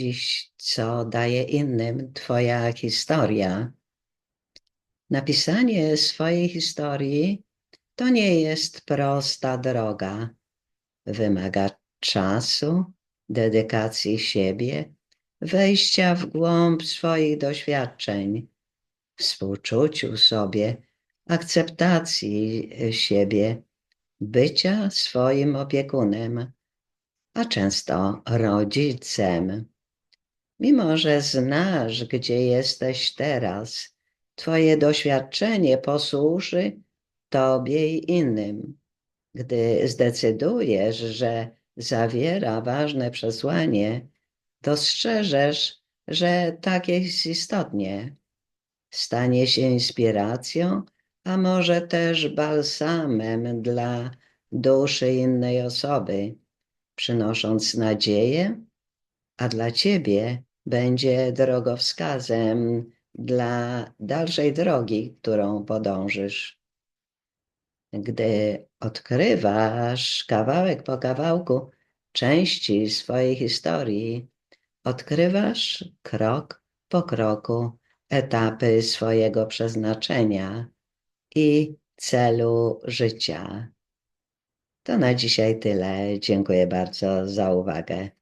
dziś, co daje innym Twoja historia. Napisanie swojej historii to nie jest prosta droga. Wymaga czasu, dedykacji siebie, wejścia w głąb swoich doświadczeń, współczuciu sobie, akceptacji siebie, bycia swoim opiekunem, a często rodzicem. Mimo, że znasz, gdzie jesteś teraz, Twoje doświadczenie posłuży Tobie i innym. Gdy zdecydujesz, że zawiera ważne przesłanie, dostrzeżesz, że tak jest istotnie. Stanie się inspiracją, a może też balsamem dla duszy innej osoby, przynosząc nadzieję, a dla Ciebie będzie drogowskazem dla dalszej drogi, którą podążysz. Gdy odkrywasz kawałek po kawałku części swojej historii, odkrywasz krok po kroku etapy swojego przeznaczenia i celu życia. To na dzisiaj tyle. Dziękuję bardzo za uwagę.